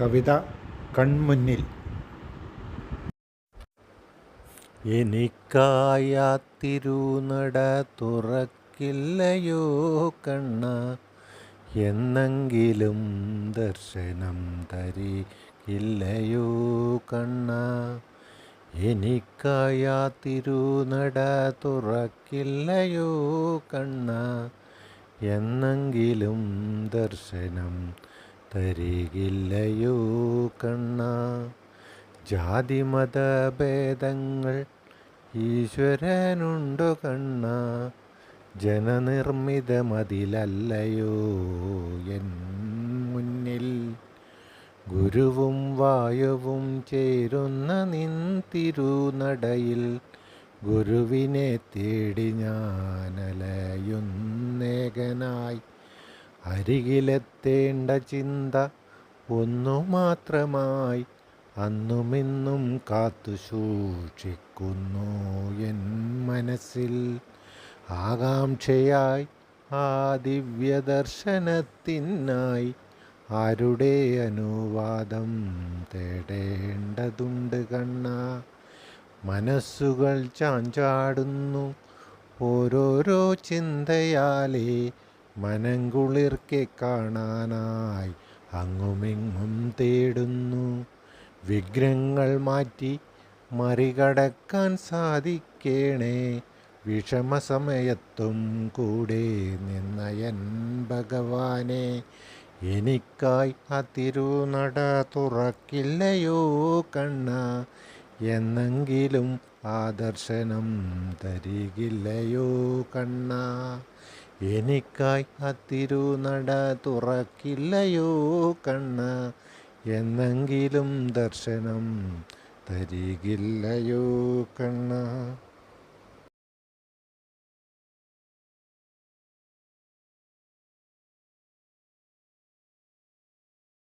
കവിത കൺമുന്നിൽ. എനിക്കായാത്തിരുനട തിരുനട തുറക്കില്ലയോ കണ്ണ എന്നെങ്കിലും ദർശനം തരികില്ലയോ കണ്ണ. എനിക്കായാത്തിരുനട തിരുനട തുറക്കില്ലയോ കണ്ണ എന്നെങ്കിലും ദർശനം തരികില്ലയോ കണ്ണ. ജാതിമതഭേദങ്ങൾ ഈശ്വരനുണ്ടു കണ്ണ. ജനനിർമ്മിതമതിലല്ലയോ എൻ മുന്നിൽ. ഗുരുവും വായുവും ചേരുന്ന നിൻ തിരുനടയിൽ ഗുരുവിനെ തേടി ഞാനലയുന്നേകനായി അരികിലെത്തേണ്ട ചിന്ത ഒന്നു മാത്രമായി അന്നുമിന്നും കാത്തു സൂക്ഷിക്കുന്നു എൻ മനസ്സിൽ. ആകാംക്ഷയായി ആ ദിവ്യദർശനത്തിനായി ആരുടെ അനുവാദം തേടേണ്ടതുണ്ട് കണ്ണ. മനസ്സുകൾ ചാഞ്ചാടുന്നു ഓരോരോ ചിന്തയാലേ മനംകുളിർക്കെ കാണാനായി അങ്ങുമിങ്ങും തേടുന്നു. വിഗ്രഹങ്ങൾ മാറ്റി മറികടക്കാൻ സാധിക്കേണേ. വിഷമസമയത്തും കൂടെ നിന്നയൻ ഭഗവാനെ. എനിക്കായി ആ തിരുനട തുറക്കില്ലയോ കണ്ണ. എന്നെങ്കിലും ആ ദർശനം തരികില്ലയോ കണ്ണ. എനിക്കായി ആ തിരുനട തുറക്കില്ലയോ കണ്ണ. എന്നെങ്കിലും ദർശനം തരികില്ലയോ കണ്ണ.